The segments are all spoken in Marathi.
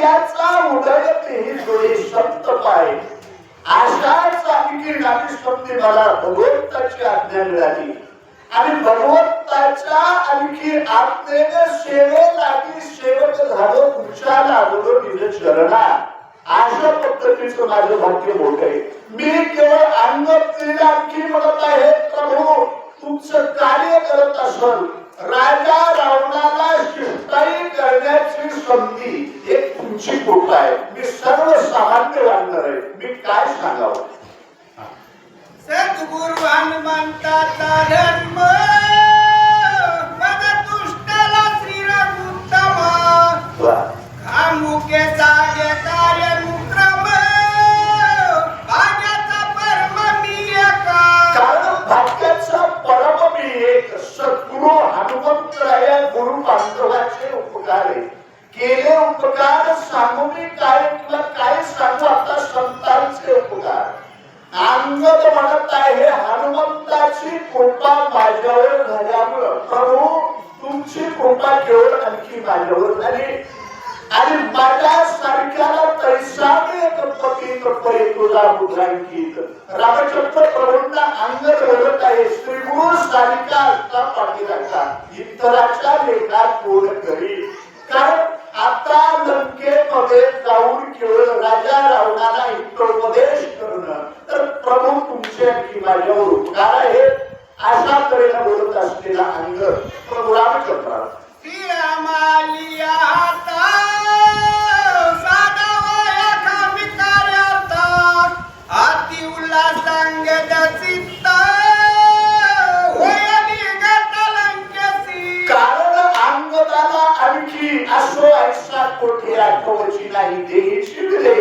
भाग्याचा उदय ही जोडी सप्त पाय. आशाच आणखी नाती शब्दी मला भगवंताची आज्ञा मिळाली. आणि भगवंताच्या आणखी आत्मेने सेवे सेवेसाठी सेवक झालो तुमच्या लागलो निज चरणा. अशा पद्धतीचं माझं भाग्य मोठ आहे. मी केवळ अन्न स्त्रीला आणखी म्हणत आहे प्रभू तुमचं कार्य करत असल राजा रावणाला शिष्टाई करण्याची संधी. एक तुमची कृपा आहे. मी सर्वसामान्य वागणार आहे. मी काय सांगावं? सद्गुरु हनुमंताचा धर्म मग दुष्टाला श्री रघुत्तम. खामुके सागे कार्य मुक्रम भाग्याचा परम मी एका. कारण भाग्याचा परम मी एक सद्गुरु हनुमंतराया गुरु बांधवाचे उपकार आहे. केले उपकार सांगू मी काय तुला काय सांगू? आता संतांचे उपकार. अंगद म्हणत आहे हनुमंताची कृपा माझ्यावर झाल्यामुळं. प्रभू तुमची कृपा केवळ आणखी माझ्यावर झाली. आणि माझ्या सारख्याला तैसा एक पतित पै तुझा बुद्धांकित रामचंद्र प्रभूंना अंगद बोलत आहे. श्रीगुरु सारिका असता पाठी पाठीराखा इतराच्या लेखात पूर्ण करी कारण आता लंकेमध्ये जाऊन केवळ राजा रावणाला हितोपदेश करणं तर प्रभू तुमचे की माझ्यावर उपकार आहे अशा तऱ्हेला बोलत असलेला अंग प्रभू रामचंद्र आणखी असो ऐसा कोठे आठवची नाही देही शिवले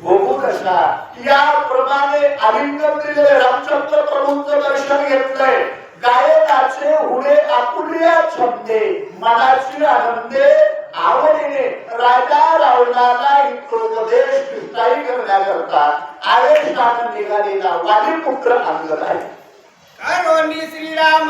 भोगू कसा? याप्रमाणे आलिंगन दिलेले रामचंद्र प्रभूंचं दर्शन घेतलंय. गायनाचे हुडे आकुल्या छंदे मनाची आनंदे आवडीने. राजा रावणाला हितोपदेश शिष्टाई करण्याकरता आवेशानं निघालेला वाली पुत्र अंगद आहे. श्रीराम?